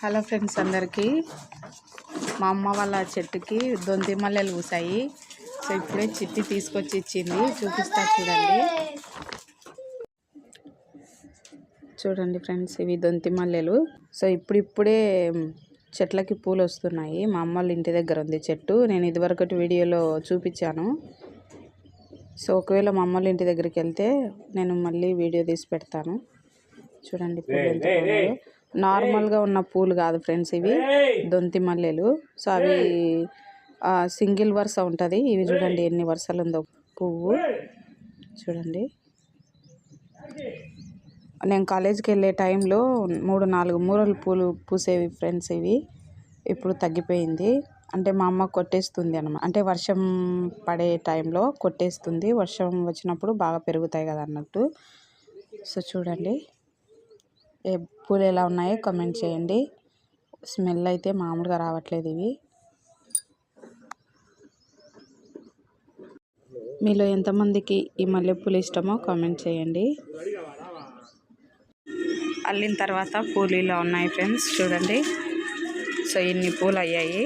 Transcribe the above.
Hello friends అందరికీ. మా అమ్మ వాళ్ళ చెట్టుకి దొంతి మల్లెలు పూసాయి. సో ఇప్పుడే చిట్టి తీసుకొచ్చి ఇచ్చింది. చూపిస్తా చూడండి. చూడండి ఫ్రెండ్స్ ఇవి దొంతి మల్లెలు. సో ఇప్పుడిప్పుడే చెట్లకి పూలు వస్తున్నాయి. మా అమ్మ వాళ్ళ ఇంటి దగ్గర ఉంది చెట్టు. నేను ఇదివరకటి వీడియోలో చూపించాను. సో ఒకవేళ మా అమ్మ వాళ్ళ ఇంటి దగ్గరికి వెళ్తే నేను మళ్ళీ వీడియో తీసి పెడతాను. చూడండి పూలు ఎంత. నార్మల్గా ఉన్న పూలు కాదు ఫ్రెండ్స్ ఇవి. దొంతి మల్లెలు. సో అవి సింగిల్ వరుస ఉంటుంది. ఇవి చూడండి ఎన్ని వరుసలు ఉందో పువ్వు. చూడండి. నేను కాలేజీకి వెళ్ళే టైంలో మూడు నాలుగు మూరలు పూలు పూసేవి ఫ్రెండ్స్ ఇవి. ఇప్పుడు తగ్గిపోయింది. అంటే మా అమ్మ కొట్టేస్తుంది అనమాట అంటే వర్షం పడే టైంలో కొట్టేస్తుంది. వర్షం వచ్చినప్పుడు బాగా పెరుగుతాయి కదా అన్నట్టు. సో చూడండి. పూలు ఎలా ఉన్నాయో కామెంట్ చేయండి. స్మెల్ అయితే మామూలుగా రావట్లేదు ఇవి. మీలో ఎంతమందికి ఈ మల్లెపూలు ఇష్టమో కామెంట్ చేయండి. అల్లిన తర్వాత పూలు ఇలా ఉన్నాయి ఫ్రెండ్స్ చూడండి. సో ఇన్ని పూలు అయ్యాయి?